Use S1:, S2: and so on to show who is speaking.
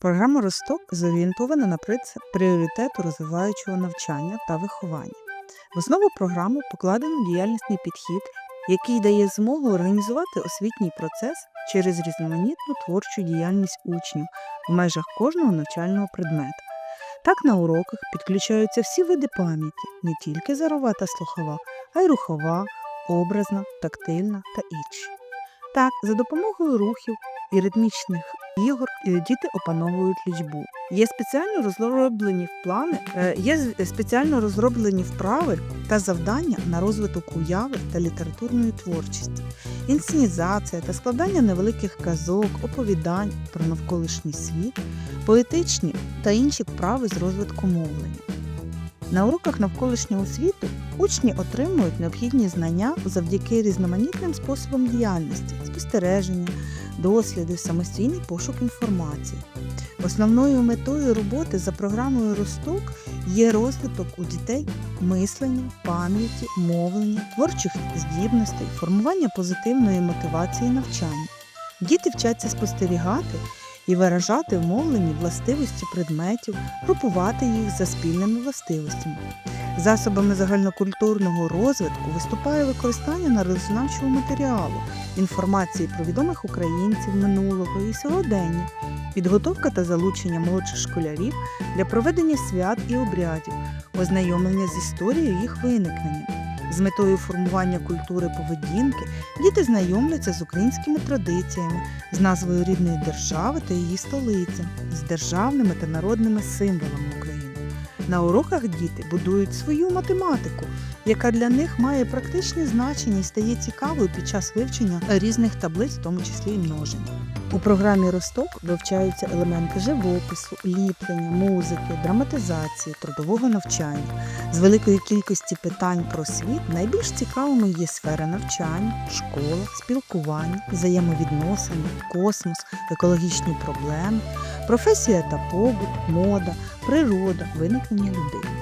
S1: Програма Росток зорієнтована на принцип пріоритету розвиваючого навчання та виховання. В основу програми покладено діяльнісний підхід, який дає змогу організувати освітній процес через різноманітну творчу діяльність учнів в межах кожного навчального предмета. Так на уроках підключаються всі види пам'яті, не тільки зорова та слухова, а й рухова, образна, тактильна та інші. Так, за допомогою рухів і ритмічних ігор е, діти опановують лічбу. Є спеціально розроблені плани, е, є спеціально розроблені вправи та завдання на розвиток уяви та літературної творчості, інсценізація та складання невеликих казок, оповідань про навколишній світ, поетичні та інші вправи з розвитку мовлення. На уроках навколишнього світу учні отримують необхідні знання завдяки різноманітним способам діяльності, спостереження, досліди, самостійний пошук інформації. Основною метою роботи за програмою Росток є розвиток у дітей мислення, пам'яті, мовлення, творчих здібностей, формування позитивної мотивації навчання. Діти вчаться спостерігати і виражати в властивості предметів, групувати їх за спільними властивостями. Засобами загальнокультурного розвитку виступає використання народознавчого матеріалу, інформації про відомих українців минулого і сьогодення, підготовка та залучення молодших школярів для проведення свят і обрядів, ознайомлення з історією їх виникнення. З метою формування культури поведінки діти знайомляться з українськими традиціями, з назвою рідної держави та її столиці, з державними та народними символами України. На уроках діти будують свою математику, яка для них має практичне значення і стає цікавою під час вивчення різних таблиць, в тому числі і множення. У програмі Росток вивчаються елементи живопису, ліплення, музики, драматизації, трудового навчання. З великої кількості питань про світ найбільш цікавими є сфера навчання, школа, спілкування, взаємовідносини, космос, екологічні проблеми, професія та побут, мода, природа, виникнення людей.